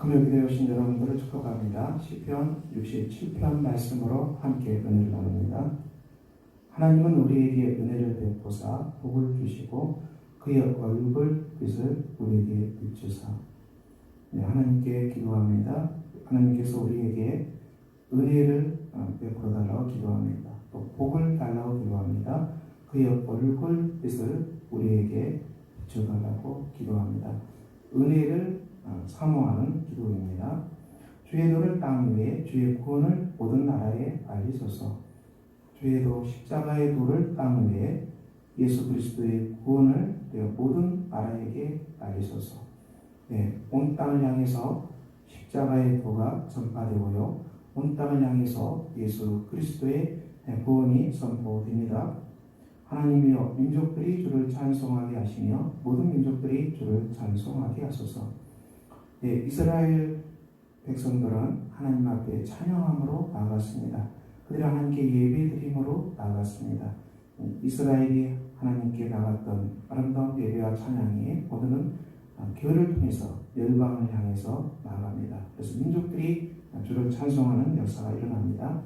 금요일에 오신 여러분들을 축복합니다. 시편 67편 말씀으로 함께 은혜를 나눕니다. 하나님은 우리에게 은혜를 베푸사 복을 주시고 그의 얼굴 빛을 우리에게 비추사 네, 하나님께 기도합니다. 하나님께서 우리에게 은혜를 어, 베풀어 달라고 기도합니다. 또 복을 달라고 기도합니다. 그의 얼굴 빛을 우리에게 비춰달라고 기도합니다. 은혜를 어, 사모하는 기도입니다. 주의 도를 땅 위에 주의 구원을 모든 나라에 알리소서. 주의 도 십자가의 도를 땅 위에 예수 그리스도의 구원을 모든 나라에게 알리소서. 네, 온 땅을 향해서 십자가의 도가 전파되고요. 온 땅을 향해서 예수 그리스도의 구원이 선포됩니다. 하나님이여 민족들이 주를 찬송하게 하시며 모든 민족들이 주를 찬송하게 하소서. 네, 이스라엘 백성들은 하나님 앞에 찬양함으로 나갔습니다. 그들이 하나님께 예배드림으로 나갔습니다. 이스라엘이 하나님께 나갔던 아름다운 예배와 찬양이 오늘은 교회를 통해서 열방을 향해서 나갑니다. 그래서 민족들이 주를 찬송하는 역사가 일어납니다.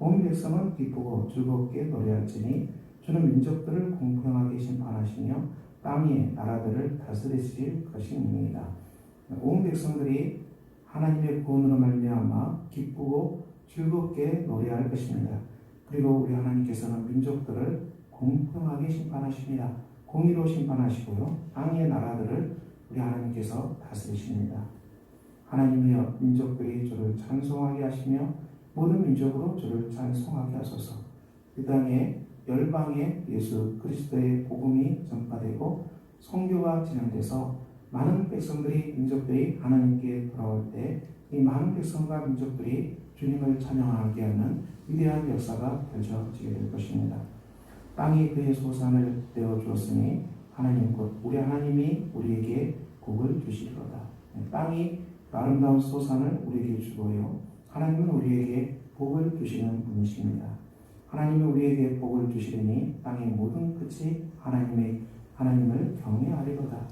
온 백성은 기쁘고 즐겁게 노래할지니 주는 민족들을 공평하게 심판하시며 땅 위의 나라들을 다스리실 것입니다. 온 백성들이 하나님의 구원으로 말미암아 기쁘고 즐겁게 노래할 것입니다. 그리고 우리 하나님께서는 민족들을 공평하게 심판하십니다. 공의로 심판하시고요. 땅의 나라들을 우리 하나님께서 다스리십니다. 하나님이여 민족들이 주를 찬송하게 하시며 모든 민족으로 주를 찬송하게 하소서. 그 땅에 열방에 예수 그리스도의 복음이 전파되고 성교가 진행돼서 많은 백성들이 민족들이 하나님께 돌아올 때 이 많은 백성과 민족들이 주님을 찬양하게 하는 위대한 역사가 펼쳐지게 될 것입니다. 땅이 그의 소산을 떼어 주었으니 하나님 곧 우리 하나님이 우리에게 복을 주시리로다. 땅이 아름다운 소산을 우리에게 주고요. 하나님은 우리에게 복을 주시는 분이십니다. 하나님이 우리에게 복을 주시리니 땅의 모든 끝이 하나님의 하나님을 경외하리로다.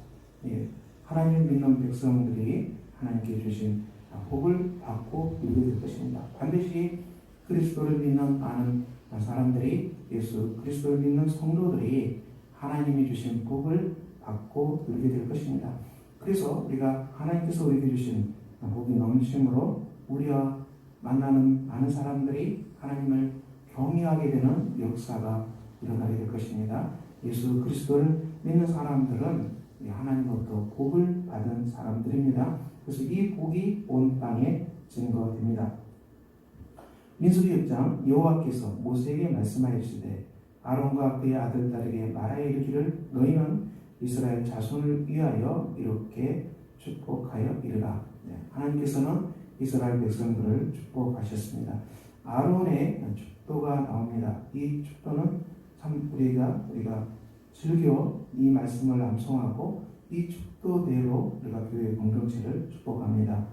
예, 하나님 믿는 백성들이 하나님께 주신 복을 받고 누리게 될 것입니다. 반드시 그리스도를 믿는 많은 사람들이 예수 그리스도를 믿는 성도들이 하나님이 주신 복을 받고 누리게 될 것입니다. 그래서 우리가 하나님께서 우리에게 주신 복이 넘치므로 우리와 만나는 많은 사람들이 하나님을 경외하게 되는 역사가 일어나게 될 것입니다. 예수 그리스도를 믿는 사람들은 하나님으로부터 복을 받은 사람들입니다. 그래서 이 복이 온 땅에 증거됩니다. 민수기 6장 여호와께서 모세에게 말씀하시되 아론과 그의 아들들에게 말하여 이르기를 너희는 이스라엘 자손을 위하여 이렇게 축복하여 이르라. 네, 하나님께서는 이스라엘 백성들을 축복하셨습니다. 아론의 축도가 나옵니다. 이 축도는 참 우리가 우리가 즐겨 이 말씀을 암송하고 이 축도대로 우리가 교회 공동체를 축복합니다.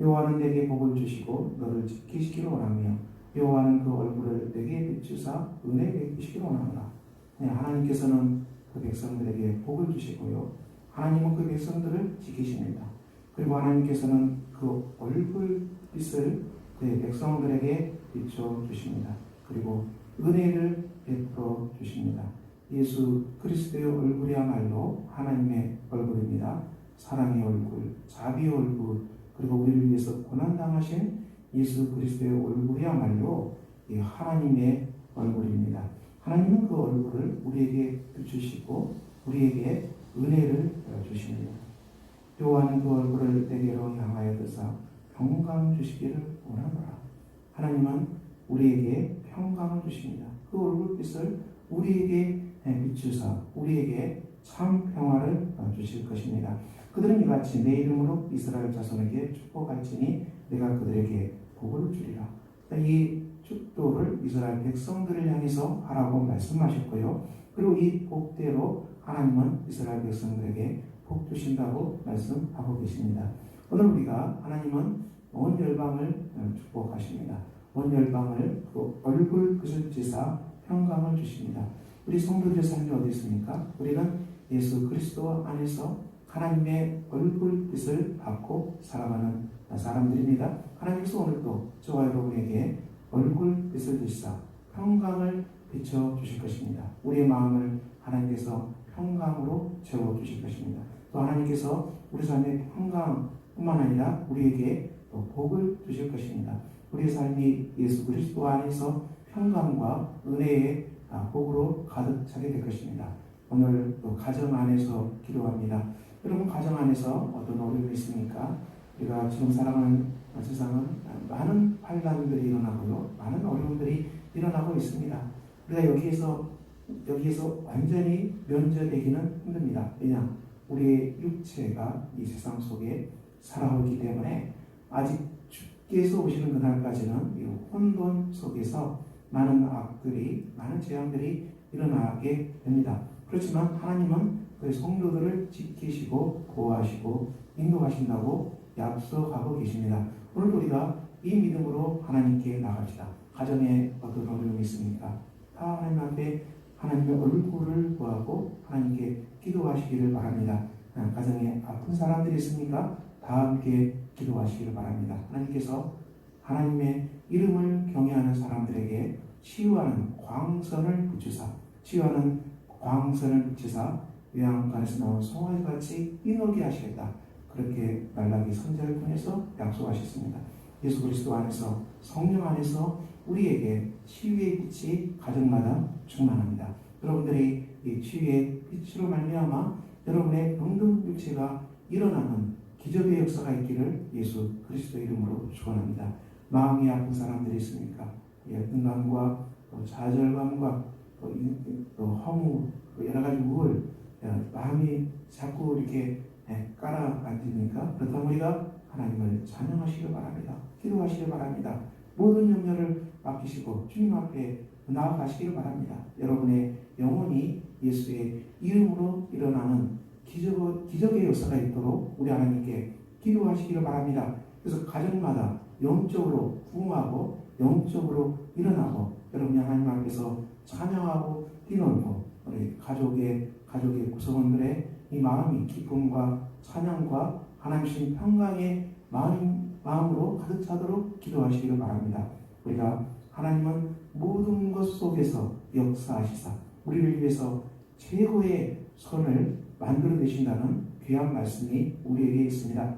여호와는 내게 복을 주시고 너를 지키시기를 원하며 여호와는 그 얼굴을 내게 비추사 은혜 베푸시기를 원하노라. 네, 하나님께서는 그 백성들에게 복을 주시고요. 하나님은 그 백성들을 지키십니다. 그리고 하나님께서는 그 얼굴빛을 그의 백성들에게 비춰 주십니다. 그리고 은혜를 베풀어 주십니다. 예수 그리스도의 얼굴이야말로 하나님의 얼굴입니다. 사랑의 얼굴, 자비의 얼굴, 그리고 우리를 위해서 고난당하신 예수 그리스도의 얼굴이야말로 하나님의 얼굴입니다. 하나님은 그 얼굴을 우리에게 비추시고 우리에게 은혜를 주십니다. 여호와는 그 얼굴을 내게로 향하여 드사 평강 주시기를 원하노라. 하나님은 우리에게 평강을 주십니다. 그 얼굴빛을 우리에게 비추사 우리에게 참 평화를 주실 것입니다. 그들은 이같이 내 이름으로 이스라엘 자손에게 축복할지니 내가 그들에게 복을 주리라. 이 축도를 이스라엘 백성들을 향해서 하라고 말씀하셨고요. 그리고 이 복대로 하나님은 이스라엘 백성들에게 복 주신다고 말씀하고 계십니다. 오늘 우리가 하나님은 온 열방을 축복하십니다. 온 열방을 그 얼굴 그을 지사 평강을 주십니다. 우리 성도들의 삶이 어디 있습니까? 우리는 예수 그리스도 안에서 하나님의 얼굴빛을 받고 살아가는 사람들입니다. 하나님께서 오늘도 저와 여러분에게 얼굴빛을 주시사 평강을 비춰 주실 것입니다. 우리의 마음을 하나님께서 평강으로 채워 주실 것입니다. 또 하나님께서 우리 삶의 평강뿐만 아니라 우리에게 또 복을 주실 것입니다. 우리의 삶이 예수 그리스도 안에서 평강과 은혜의 아, 복으로 가득 차게 될 것입니다. 오늘 또 가정 안에서 기도합니다. 여러분 가정 안에서 어떤 어려움이 있습니까? 우리가 지금 살아가는 세상은 많은 환란들이 일어나고요, 많은 어려움들이 일어나고 있습니다. 우리가 여기에서 여기에서 완전히 면제되기는 힘듭니다. 왜냐? 우리의 육체가 이 세상 속에 살아오기 때문에 아직 주께서 오시는 그날까지는 이 혼돈 속에서 많은 악들이 많은 재앙들이 일어나게 됩니다. 그렇지만 하나님은 그 성도들을 지키시고 보호하시고 인도하신다고 약속하고 계십니다. 오늘 우리가 이 믿음으로 하나님께 나갑시다. 가정에 어떤 어려움이 있습니까? 다 하나님 앞에 하나님의 얼굴을 구하고 하나님께 기도하시기를 바랍니다. 아, 가정에 아픈 사람들이 있습니까? 다 함께 기도하시기를 바랍니다. 하나님께서 하나님의 이름을 경외하는 사람들에게 치유하는 광선을 붙이사 치유하는 광선을 붙이사 요양간에서 나온 송아지같이 인하게 하시겠다. 그렇게 말라기 선자를 통해서 약속하셨습니다. 예수 그리스도 안에서 성령 안에서 우리에게 치유의 빛이 가정마다 충만합니다. 여러분들이 이 치유의 빛으로 말미암아 여러분의 병든 육체가 일어나는 기적의 역사가 있기를 예수 그리스도 이름으로 축원합니다. 마음이 아픈 사람들이 있습니까? 열등감과 또 좌절감과 또, 이- 또 허무 또 여러 가지 우울 어, 마음이 자꾸 이렇게 예, 깔아 앉으니까 그렇다면 우리가 하나님을 찬양하시길 바랍니다. 기도하시길 바랍니다. 모든 염려를 맡기시고 주님 앞에 나아가시길 바랍니다. 여러분의 영혼이 예수의 이름으로 일어나는 기적, 기적의 역사가 있도록 우리 하나님께 기도하시기를 바랍니다. 그래서 가정마다 영적으로 부흥하고 영적으로 일어나고 여러분이 하나님 앞에서 찬양하고 뛰놀고 우리 가족의 가족의 구성원들의 이 마음이 기쁨과 찬양과 하나님 신 평강의 마음, 마음으로 가득 차도록 기도하시기를 바랍니다. 우리가 하나님은 모든 것 속에서 역사하시사 우리를 위해서 최고의 선을 만들어 내신다는 귀한 말씀이 우리에게 있습니다.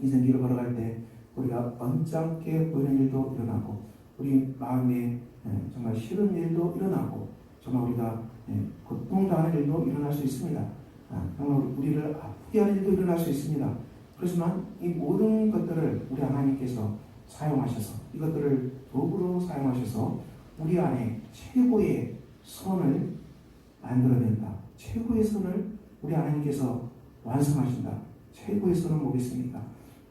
인생 길을 걸어갈 때 우리가 언짢게 보이는 일도 일어나고 우리 마음에 예, 정말 싫은 일도 일어나고 정말 우리가 예, 고통당하는 일도 일어날 수 있습니다. 아, 정말 우리를 아프게 하는 일도 일어날 수 있습니다. 그렇지만 이 모든 것들을 우리 하나님께서 사용하셔서 이것들을 도구로 사용하셔서 우리 안에 최고의 선을 만들어낸다. 최고의 선을 우리 하나님께서 완성하신다. 최고의 선은 뭐겠습니까?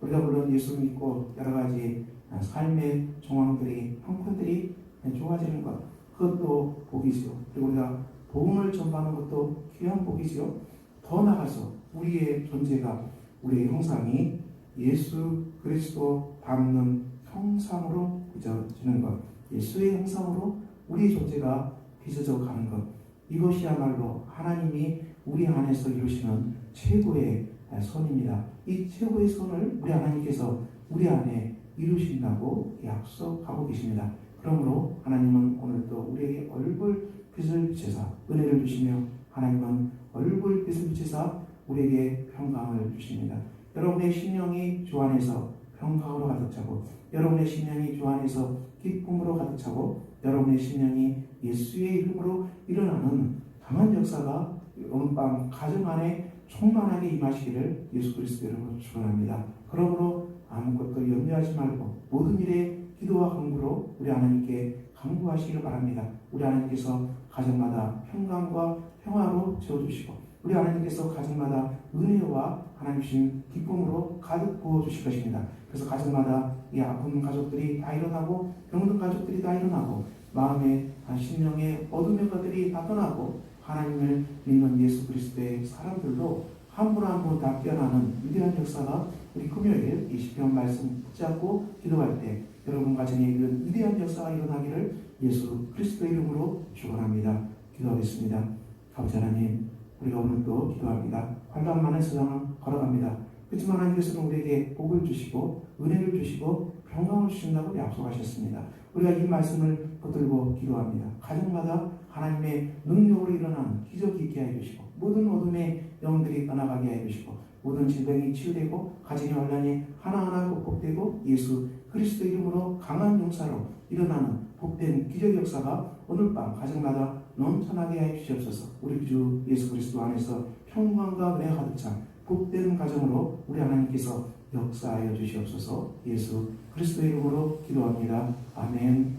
우리가 물론 예수 믿고 여러 가지 삶의 정황들이 형편들이 좋아지는 것 그것도 복이죠. 그리고 우리가 복음을 전파하는 것도 귀한 복이죠. 더 나아가서 우리의 존재가 우리의 형상이 예수 그리스도 닮는 형상으로 빚어지는 것, 예수의 형상으로 우리의 존재가 빚어져 가는 것, 이것이야말로 하나님이 우리 안에서 이루시는 최고의 선입니다. 이 최고의 선을 우리 하나님께서 우리 안에 이루신다고 약속하고 계십니다. 그러므로 하나님은 오늘도 우리에게 얼굴 빛을 비춰사 은혜를 주시며 하나님은 얼굴 빛을 비춰사 우리에게 평강을 주십니다. 여러분의 심령이 주 안에서 평강으로 가득 차고 여러분의 심령이 주 안에서 기쁨으로 가득 차고 여러분의 심령이 예수의 이름으로 일어나는 강한 역사가 오늘 밤 가정 안에 충만하게 임하시기를 예수 그리스도 이름으로 축원합니다. 그러므로 아무것도 염려하지 말고 모든 일에 기도와 간구로 우리 하나님께 간구하시기를 바랍니다. 우리 하나님께서 가정마다 평강과 평화로 채워주시고 우리 하나님께서 가정마다 은혜와 하나님 주신 기쁨으로 가득 부어주실 것입니다. 그래서 가정마다 이 아픈 가족들이 다 일어나고 병든 가족들이 다 일어나고 마음의 심령의 어둠의 것들이 다 떠나고 하나님을 믿는 예수 그리스도의 사람들도 한분 한 분 다 깨어나는 위대한 역사가 우리 금요일 20편 말씀 붙잡고 기도할 때 여러분 가정에 이런 위대한 역사가 일어나기를 예수 그리스도 이름으로 축원합니다. 기도하겠습니다. 아버지 하나님 우리가 오늘 또 기도합니다. 환란 많은 세상을 걸어갑니다. 그렇지만 하나님께서는 우리에게 복을 주시고 은혜를 주시고 평강을 주신다고 약속하셨습니다. 우리가 이 말씀을 붙들고 기도합니다. 가정마다 하나님의 능력으로 일어나는 기적이 있게 해 주시고 모든 어둠의 영들이 떠나가게 해 주시고 모든 질병이 치유되고 가정의 혼란이 하나하나 극복되고 예수 그리스도 이름으로 강한 용사로 일어나는 복된 기적 역사가 오늘 밤 가정마다 넘쳐나게 해 주시옵소서. 우리 주 예수 그리스도 안에서 평강과 은혜가 가득 찬 복된 가정으로 우리 하나님께서 역사하여 주시옵소서. 예수 그리스도 이름으로 기도합니다. 아멘.